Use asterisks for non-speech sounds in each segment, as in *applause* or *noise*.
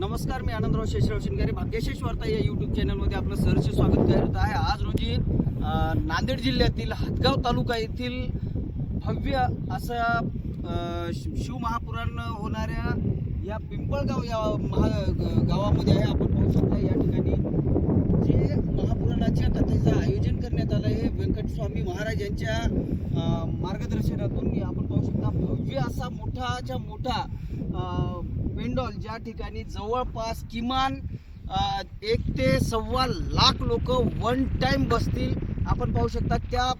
नमस्कार मी आनंदराव शेषराव शिंगारे भाग्यशेष वार्ता या यूट्यूब चॅनलमध्ये आपलं सरचे स्वागत करत आहे. आज रोजी नांदेड जिल्ह्यातील हदगाव तालुका येथील भव्य असा शि- शिवमहापुराण होणाऱ्या या पिंपळगाव या महा गावामध्ये आहे. आपण पाहू शकता या ठिकाणी जे महापुराणाच्या कथेचं आयोजन करण्यात आलं आहे. व्यंकटस्वामी महाराज यांच्या मार्गदर्शनातून आपण पाहू शकता भव्य असा मोठाच्या मोठा पेंडॉल ज्या ठिकाणी जवळपास किमान एक ते सव्वा लाख लोक वन टाइम बसतील. आपण पाहू शकता त्या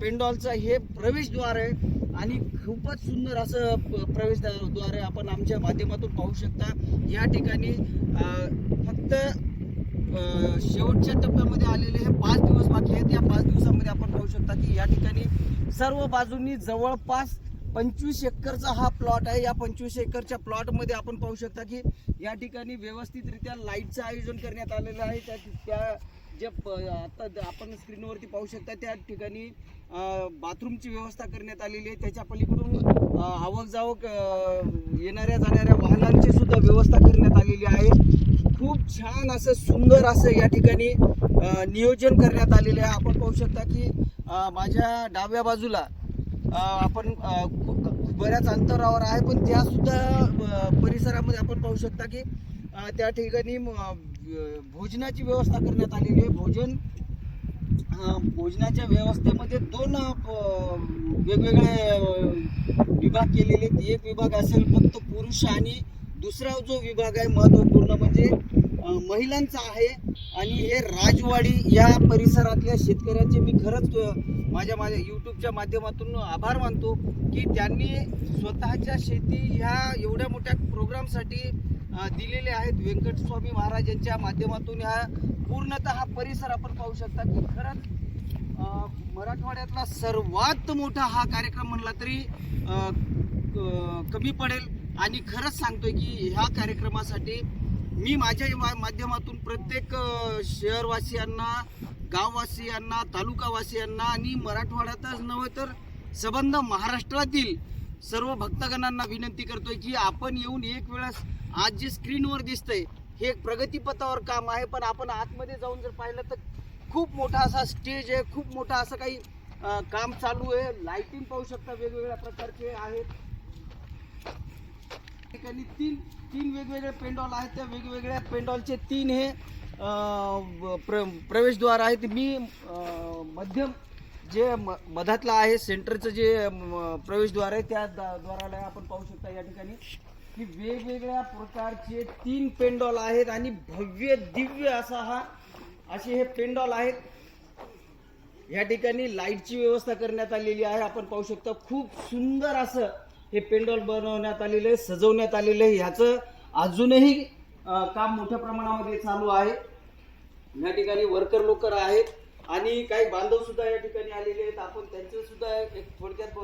पेंडॉलचं हे प्रवेशद्वार आहे. आणि खूपच सुंदर असं प्रवेशद्वार आहे. आपण आमच्या माध्यमातून पाहू शकता. या ठिकाणी फक्त शेवटच्या टप्प्यामध्ये आलेले हे पाच दिवस बाकी आहेत. या पाच दिवसामध्ये आपण पाहू शकता की या ठिकाणी सर्व बाजूंनी जवळपास पंचवीस एकरचा हा प्लॉट आहे. या पंचवीस एकरच्या प्लॉटमध्ये आपण पाहू शकता की या ठिकाणी व्यवस्थितरित्या लाईटचं आयोजन करण्यात आलेलं आहे. त्या त्या जे प आता द- आपण स्क्रीनवरती पाहू शकता त्या ठिकाणी बाथरूमची व्यवस्था करण्यात आलेली आहे. त्याच्या पलीकडून आवक जावक येणाऱ्या जाणाऱ्या वाहनांची सुद्धा व्यवस्था करण्यात आलेली आहे. खूप छान असं सुंदर असं या ठिकाणी नियोजन करण्यात आलेलं आहे. आपण पाहू शकता की माझ्या डाव्या बाजूला आपण बऱ्याच अंतरावर आहे पण त्या सुद्धा परिसरामध्ये आपण पाहू शकता की त्या ठिकाणी भोजनाची व्यवस्था करण्यात आलेली आहे. भोजन भोजनाच्या व्यवस्थेमध्ये दोन वेगवेगळे विभाग केलेले एक विभाग असेल फक्त पुरुष आणि दुसरा जो विभाग आहे महत्त्वपूर्ण म्हणजे महिलांचा आहे. आणि हे राजवाडी या परिसरातल्या शेतकऱ्यांचे मी खरंच माझ्या माझ्या यूट्यूबच्या माध्यमातून आभार मानतो की त्यांनी स्वतःच्या शेती ह्या एवढ्या मोठ्या प्रोग्रामसाठी दिलेले आहेत. व्यंकटस्वामी महाराज यांच्या माध्यमातून ह्या पूर्णतः हा परिसर आपण पाहू शकता की खरंच मराठवाड्यातला सर्वात मोठा हा कार्यक्रम म्हणला तरी क- कमी पडेल. आणि खरंच सांगतोय की ह्या कार्यक्रमासाठी मी माझ्या मा- माध्यमातून प्रत्येक शहरवासियांना गाववासियांना तालुकावासियांना आणि मराठवाड्यातच नव्हे तर संबंध महाराष्ट्रातील सर्व भक्तगणांना विनंती करतोय की आपण येऊन एक वेळेस आज जे स्क्रीनवर दिसतंय हे एक प्रगतीपथावर काम आहे. पण आपण आतमध्ये जाऊन जर पाहिलं तर खूप मोठा असा स्टेज आहे. खूप मोठा असं काही काम चालू आहे. लाईटिंग पाहू शकता वेगवेगळ्या प्रकारचे आहेत. ठिकाणी तीन तीन वेगवेगळे पेंडॉल आहेत. त्या वेगवेगळ्या पेंडॉलचे तीन हे प्र प्रवेशद्वार आहेत. मी मध्यम जे म मधातलं आहे सेंटरचं जे प्रवेशद्वार आहे त्या द्वाराला आपण पाहू शकता या ठिकाणी. की वेगवेगळ्या प्रकारचे तीन पेंडॉल आहेत आणि भव्य दिव्य असा हा असे हे पेंडॉल आहेत. या ठिकाणी लाईटची व्यवस्था करण्यात आलेली आहे. आपण पाहू शकता खूप सुंदर असं हे पेंडॉल बनवण्यात आलेलं आहे सजवण्यात आलेलं आहे. ह्याचं अजूनही काम मोठ्या प्रमाणामध्ये चालू आहे. या ठिकाणी वर्कर लोकर आहेत आणि काही बांधव सुद्धा या ठिकाणी आलेले आहेत. आपण त्यांचं सुद्धा एक थोडक्यात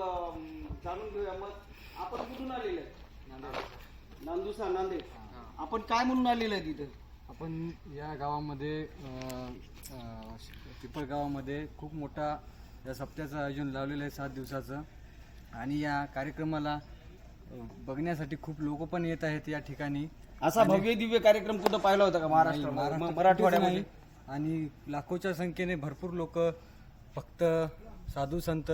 जाणून घेऊया. मग आपण कुठून आलेलं आहे नांदुसा नांदेड. आपण काय म्हणून आलेलं आहे तिथं आपण या गावामध्ये अं, पिपळ गावामध्ये खूप मोठा या सप्त्याचं आयोजन लावलेलं आहे सात दिवसाचं. आणि या कार्यक्रमाला बघण्यासाठी खूप लोक पण येत आहेत या ठिकाणी. असा भव्य दिव्य कार्यक्रम कुठं पाहिला होता का महाराष्ट्र मराठवाड्यामध्ये. आणि लाखोच्या संख्येने भरपूर लोक भक्त साधू संत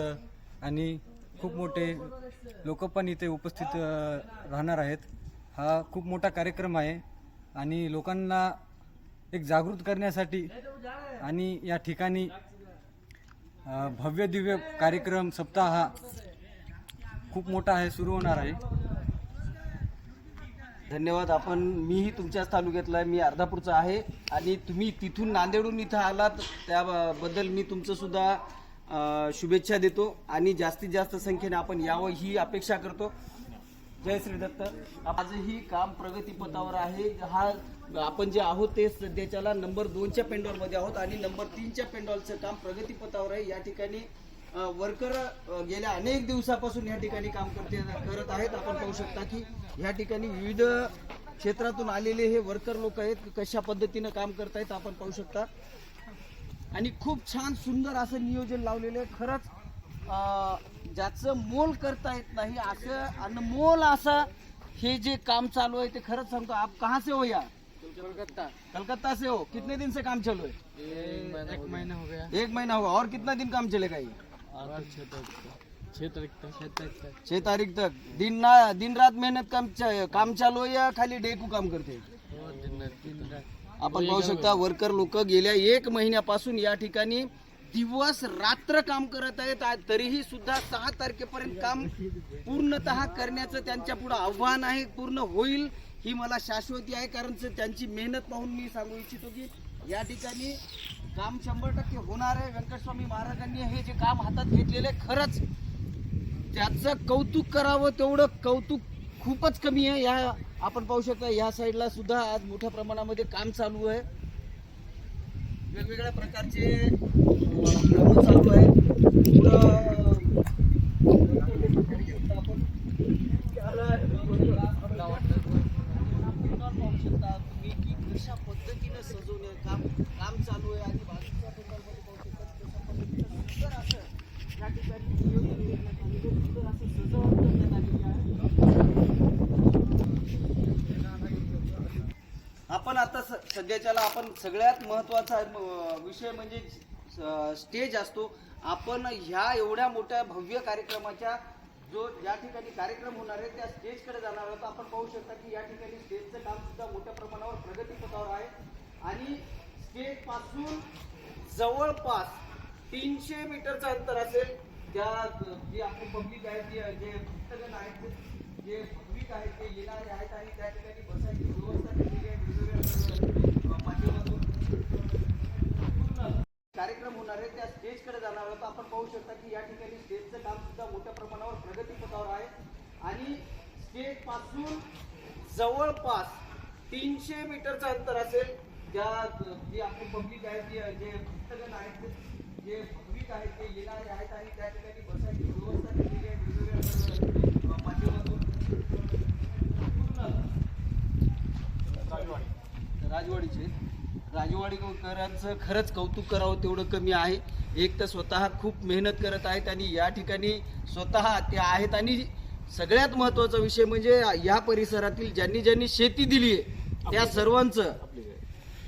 आणि खूप मोठे लोक पण इथे उपस्थित राहणार आहेत. हा खूप मोठा कार्यक्रम आहे आणि लोकांना एक जागृत करण्यासाठी आणि या ठिकाणी भव्य दिव्य कार्यक्रम सप्ताह खूप मोठा आहे सुरू होणार आहे. धन्यवाद. आपण मीही तुमच्याच तालुक्यातला आहे मी अर्धापूरचा आहे. आणि तुम्ही तिथून नांदेडहून इथं आलात त्याबद्दल मी तुमचंसुद्धा शुभेच्छा देतो. आणि जास्तीत जास्त संख्येने आपण यावं ही अपेक्षा करतो. जय श्री दत्त. आजही काम प्रगतीपथावर आहे. हा आपण जे आहोत ते सध्याच्याला नंबर दोनच्या पेंडॉलमध्ये आहोत आणि नंबर तीनच्या पेंडॉलचं काम प्रगतीपथावर आहे. या ठिकाणी वर्कर गेल्या अनेक दिवसापासून या ठिकाणी काम करते करत आहेत. आपण पाहू शकता की या ठिकाणी विविध क्षेत्रातून आलेले हे वर्कर लोक आहेत कशा पद्धतीनं काम करतायत आपण पाहू शकता. आणि खूप छान सुंदर असं नियोजन लावलेलं आहे. खरंच ज्याचं मोल करता येत नाही असं अनमोल असं हे जे काम चालू आहे ते खरंच सांगतो आप कहाँ से हो या? कलकत्ता. कलकत्ता से हो. कितने दिन से काम चालू है एक महीना हो गया. एक महीना होगा और कितना दिन काम चलेगा ये? और छः तारीख तक छः तारीख तक छः तारीख तक छह तारीख तक दिन ना दिन रात मेहनत काम च- काम चालू आहे या खाली डेकू काम करते. हो आपण पाहू शकता वर्कर लोक गेल्या एक महिन्यापासून या ठिकाणी दिवस रात्र काम करत आहेत. तरीही सुद्धा सहा तारखेपर्यंत काम पूर्णतः करण्याचं त्यांच्या पुढे आव्हान आहे. पूर्ण होईल ही मला शाश्वती आहे. कारण स- त्यांची मेहनत पाहून मी सांगू इच्छितो की या ठिकाणी काम शंभर टक्के होणार आहे. व्यंकटस्वामी महाराजांनी हे जे काम हातात घेतलेले खरंच त्याचं कौतुक करावं तेवढं कौतुक खूपच कमी आहे. या आपण पाहू शकता या साईडला सुद्धा आज मोठ्या प्रमाणामध्ये काम चालू आहे. वेगवेगळ्या प्रकारचे कामं चालू आहे पुढं, आपण त्याला पाहू शकता तुम्ही की कशा पद्धतीनं सजवणे काम काम चालू आहे आणि भाजपच्या संदर्भात पाहू शकतात कशा सुंदर असं या ठिकाणी नियोजन करण्यात आलेलं सुंदर असं सजावट करण्यात आलेली आहे. आपण आता स- सध्याच्याला आपण सगळ्यात महत्त्वाचा विषय म्हणजे स्टेज असतो. आपण ह्या एवढ्या मोठ्या भव्य कार्यक्रमाच्या जो ज्या ठिकाणी कार्यक्रम होणार आहे त्या स्टेजकडे जाणार आहोत. आपण पाहू शकता की या ठिकाणी स्टेजचं काम सुद्धा मोठ्या प्रमाणावर प्रगतीपथावर आहे. आणि गेटपासून जवळपास तीनशे मीटरचं अंतर असेल. त्या जी आपली पब्लिक आहे जी जे भक्तगण आहेत ते- जे भाविक आहेत ते येणारे आहेत आणि त्या ठिकाणी बसायची व्यवस्था केलेली आहे. वेगवेगळ्या माध्यमातून. पूर्ण कार्यक्रम होणार आहे. त्या स्टेजकडे जाणार आहोत. आपण पाहू शकता की या ठिकाणी स्टेजचं काम सुद्धा मोठ्या प्रमाणावर प्रगतीपथावर आहे. आणि स्टेजपासून जवळपास तीनशे मीटरचं अंतर असेल. त्या जी आपली पब्लिक आहे जी जे भक्तगण आहेत ते- जे भाविक आहेत ते येणारे आहेत आणि त्या ठिकाणी बसायची व्यवस्था केलेली आहे वेगवेगळ्या माध्यमातून. पूर्ण. राजवाडीचे. राजवाडीकरांचं खरंच कौतुक करावं तेवढं कमी आहे. एक तर स्वतः खूप मेहनत करत आहेत आणि या ठिकाणी स्वतः ते आहेत आणि सगळ्यात महत्त्वाचा विषय म्हणजे या परिसरातील ज्यांनी ज्यांनी शेती दिली आहे त्या सर्वांचं.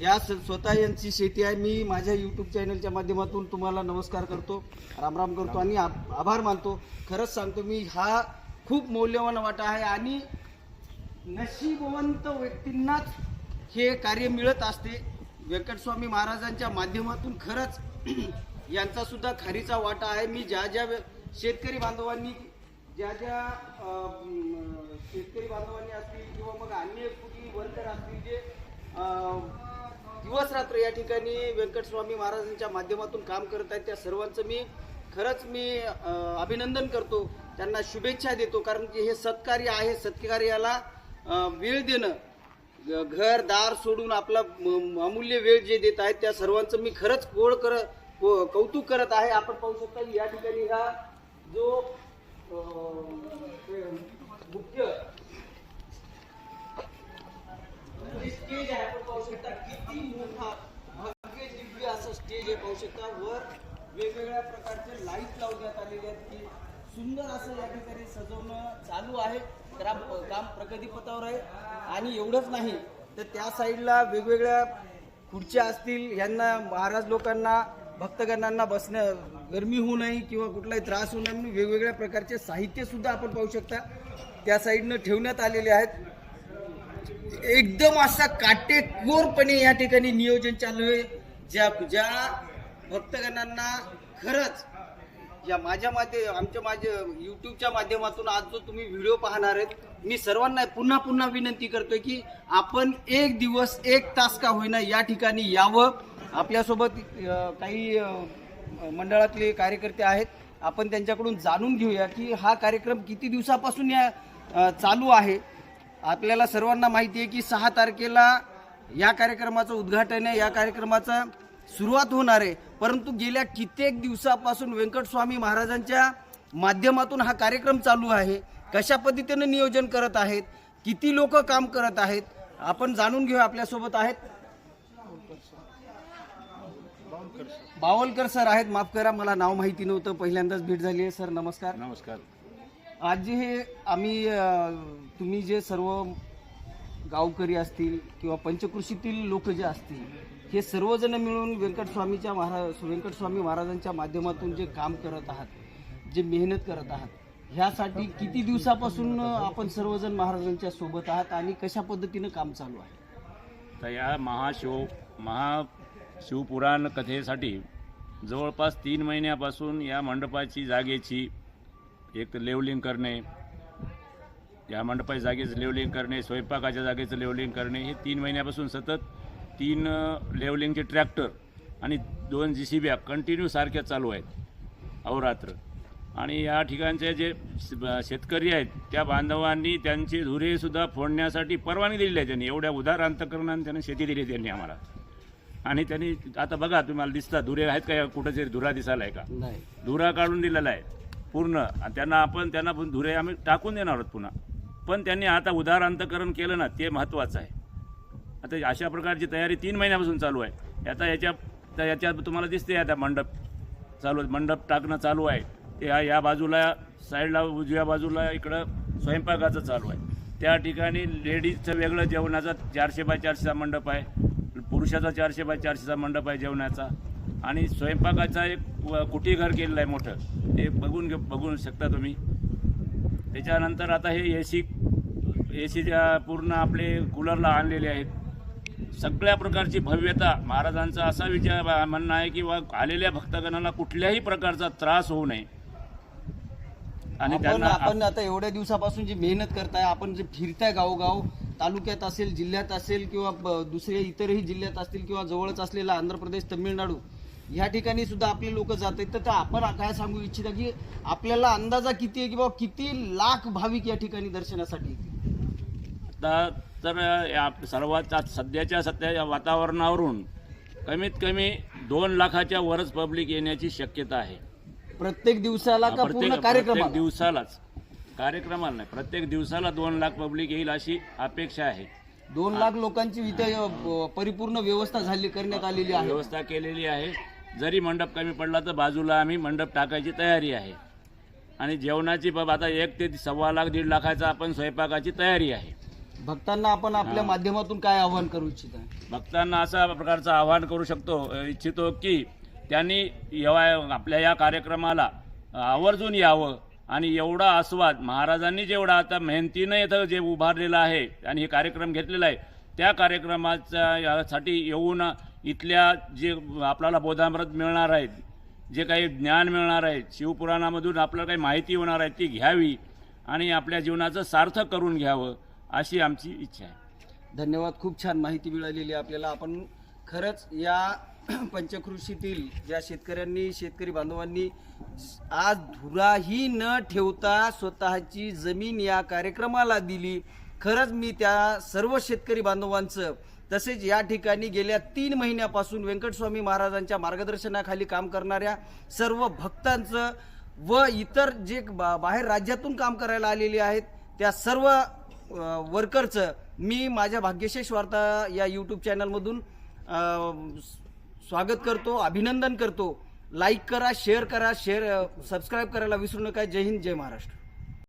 या स- स्वतः यांची शेती आहे. मी माझ्या यूट्यूब चॅनलच्या माध्यमातून तुम्हाला नमस्कार करतो रामराम करतो आणि आभार मानतो. खरंच सांगतो मी हा खूप मौल्यवान वाटा आहे आणि नशीबवंत व्यक्तींनाच हे कार्य मिळत असते. व्यंकटस्वामी महाराजांच्या माध्यमातून खरंच *clears throat* यांचा सुद्धा खारीचा वाटा आहे. मी ज्या ज्या शेतकरी बांधवांनी ज्या ज्या शेतकरी बांधवांनी असतील किंवा मग अन्य कुठली वर्कर असतील जे दिवस रात्र या ठिकाणी व्यंकटस्वामी महाराजांच्या माध्यमातून काम करत आहेत. त्या सर्वांचं मी खरंच मी अभिनंदन करतो. त्यांना शुभेच्छा देतो कारण की हे सत्कार्य आहे. सत्कार्याला वेळ देणं घर दार सोडून आपला म- अमूल्य वेळ जे देत आहेत त्या सर्वांचं मी खरंच गोळ कर को- कौतुक करत आहे. आपण पाहू शकता की या ठिकाणी हा जो ते मुख्य स्टेज आहे आपण पाहू शकता किती मोठा भव्य दिव्य असं स्टेज आहे पाहू शकता. वर वेगवेगळ्या प्रकारचे लाइट लावण्यात आलेले आहेत की सुंदर असं या ठिकाणी सजवणं चालू आहे. ग्राम काम प्रगतीपथावर आहे. आणि एवढंच नाही तर त्या साईडला वेगवेगळ्या खुर्च्या असतील यांना महाराज लोकांना भक्तगणांना बसणं गरमी होऊ नये किंवा कुठलाही त्रास होऊ नये म्हणून वेगवेगळ्या प्रकारचे साहित्य सुद्धा आपण पाहू शकता. त्या साईडनं ठेवण्यात आलेले आहेत. एकदम असा काटेकोरपणे या ठिकाणी नियोजन चालू आहे. ज्या ज्या भक्तगणांना खरंच या माझ्या माध्यम आमच्या माझ्या युट्यूबच्या माध्यमातून आज जो तुम्ही व्हिडिओ पाहणार आहेत मी सर्वांना पुन्हा पुन्हा विनंती करतोय की आपण एक दिवस एक तास का होईना या ठिकाणी यावं. आपल्यासोबत काही मंडळातले कार्यकर्ते आहेत. आपण त्यांच्याकडून जाणून घेऊया की हा कार्यक्रम किती दिवसापासून या चालू आहे. आपल्याला सर्वांना माहिती आहे की सहा तारखेला या कार्यक्रमाचं उद्घाटन आहे या कार्यक्रमाचं सुरुवात होणार आहे. परंतु गेल्या कित्येक दिवसापासून व्यंकटस्वामी महाराजांच्या माध्यमातून हा कार्यक्रम चालू आहे. कशा पद्धतीनं नियोजन करत आहेत किती लोक काम करत आहेत आपण जाणून घेऊया आपल्यासोबत आहेत. बावलकर सर आहेत. माफ करा मला नाव माहिती नव्हतं. पहिल्यांदाच भेट झाली आहे सर नमस्कार. नमस्कार. आज जे हे आम्ही तुम्ही जे सर्व गावकरी असतील किंवा पंचकृषीतील लोक जे असतील हे सर्वजण मिळून व्यंकटस्वामीच्या महाराज व्यंकटस्वामी महाराजांच्या माध्यमातून जे काम करत आहात जे मेहनत करत आहात ह्यासाठी किती दिवसापासून आपण सर्वजण महाराजांच्या सोबत आहात आणि कशा पद्धतीनं काम चालू आहे? तर या महाशिव महाशिवपुराण कथेसाठी जवळपास तीन महिन्यापासून या मंडपाची जागेची एक लेवलिंग करणे या मंडपाच्या जागेचं लेवलिंग करणे स्वयंपाकाच्या जागेचं लेवलिंग करणे हे तीन महिन्यापासून सतत तीन लेवलिंगचे ट्रॅक्टर आणि दोन जी सी ब्या कंटिन्यू सारख्या चालू आहेत. अहोरात्र. आणि या ठिकाणचे जे शेतकरी आहेत त्या बांधवांनी त्यांचे धुरेसुद्धा फोडण्यासाठी परवानगी दिलेली आहे त्यांनी. एवढ्या उदार अंतकरणाने त्यांनी शेती दिली त्यांनी आम्हाला. आणि त्यांनी आता बघा तुम्हाला दिसतात धुरे आहेत का कुठं तरी धुरा दिसायला आहे का? नाही. धुरा काढून दिलेला आहे. पूर्ण. आणि त्यांना आपण त्यांना पण धुरे आम्ही टाकून देणार आहोत पुन्हा. पण त्यांनी आता उदार अंतकरण केलं ना ते महत्त्वाचं आहे. आता अशा प्रकारची तयारी तीन महिन्यापासून चालू आहे. आता याच्या तर याच्यात तुम्हाला दिसते आता मंडप चालू आहे. मंडप टाकणं चालू आहे. ते या या बाजूला साईडला उजव्या बाजूला इकडं स्वयंपाकाचं चालू आहे. त्या ठिकाणी लेडीजचं वेगळं जेवणाचा चारशे बाय चारशेचा मंडप आहे. पुरुषाचा चारशे बाय चारशेचा मंडप आहे जेवणाचा. आणि स्वयंपाकाचा एक व- कुटीघर केलेलं आहे मोठं ते बघून घे बघू शकता तुम्ही. त्याच्यानंतर आता हे ए सी ए सीच्या पूर्ण आपले कूलरला आणलेले आहेत. सगळ्या प्रकारची भव्यता महाराजांचा असा विचार म्हणणं आहे की वा आलेल्या भक्तगणांना कुठल्याही प्रकारचा त्रास होऊ नये. आणि आपण त्यांना आपण आता एवढ्या दिवसापासून जी मेहनत करताय आपण जे फिरताय गावोगाव तालुक्यात असेल जिल्ह्यात असेल किंवा दुसऱ्या इतरही जिल्ह्यात असतील किंवा जवळच असलेला आंध्र प्रदेश तमिळनाडू ह्या ठिकाणी सुद्धा आपले लोक जात आहेत. तर आपण काय सांगू इच्छिता की आपल्याला अंदाजा किती आहे की बाबा किती लाख भाविक या ठिकाणी दर्शनासाठी? आता तर या सर्वात सध्याच्या सध्याच्या वातावरणावरून कमीत कमी दोन लाखाच्या वरच पब्लिक येण्याची शक्यता आहे. प्रत्येक दिवसाला का पूर्ण कार्यक्रम दिवसालाच. कार्यक्रमाला नाही प्रत्येक दिवसाला दोन लाख पब्लिक येईल अशी अपेक्षा आहे. दोन लाख लोकांची इथे परिपूर्ण व्यवस्था झाली करण्यात आलेली आहे. व्यवस्था केलेली आहे. जरी मंडप कमी पडला तर बाजूला आम्ही मंडप टाकायची तयारी आहे. आणि जेवणाची बाब आता एक ते सव्वा लाख दीड लाखाचा आपण स्वयंपाकाची तयारी आहे. भक्तांना आपण आपल्या माध्यमातून काय आवाहन करू इच्छिता? भक्तांना असा प्रकारचं आवाहन करू शकतो इच्छितो की त्यांनी येवा आपल्या या कार्यक्रमाला आवर्जून यावं आणि एवढा आस्वाद महाराजांनी जेवढा आता मेहनतीनं इथं जे उभारलेलं आहे आणि हे कार्यक्रम घेतलेला आहे त्या कार्यक्रमाच्या यासाठी येऊन इथल्या जे आपल्याला बोधामृत मिळणार आहेत जे काही ज्ञान मिळणार आहे शिवपुराणामधून आपल्याला काही माहिती होणार आहे ती घ्यावी आणि आपल्या जीवनाचं सार्थक करून घ्यावं अशी आमची इच्छा आहे. धन्यवाद. खूप छान माहिती मिळालेली आहे आपल्याला. आपण खरंच या *clears throat* पंचकृषीतील ज्या शेतकऱ्यांनी शेतकरी बांधवांनी आज धुराही न ठेवता स्वतःची जमीन या कार्यक्रमाला दिली. खरंच मी त्या सर्व शेतकरी बांधवांचं तसेच या ठिकाणी गेल्या तीन महिन्यापासून व्यंकटस्वामी महाराजांच्या मार्गदर्शनाखाली काम करणाऱ्या सर्व भक्तांचं व इतर जे बा- बाहेर राज्यातून काम करायला आलेले आहेत त्या सर्व वर्करचं मी माझ्या भाग्यशेष वार्ता या यूट्यूब चॅनलमधून स्वागत करतो अभिनंदन करतो. लाईक करा शेअर करा शेअर सबस्क्राईब करायला विसरू नका. जय हिंद जय महाराष्ट्र.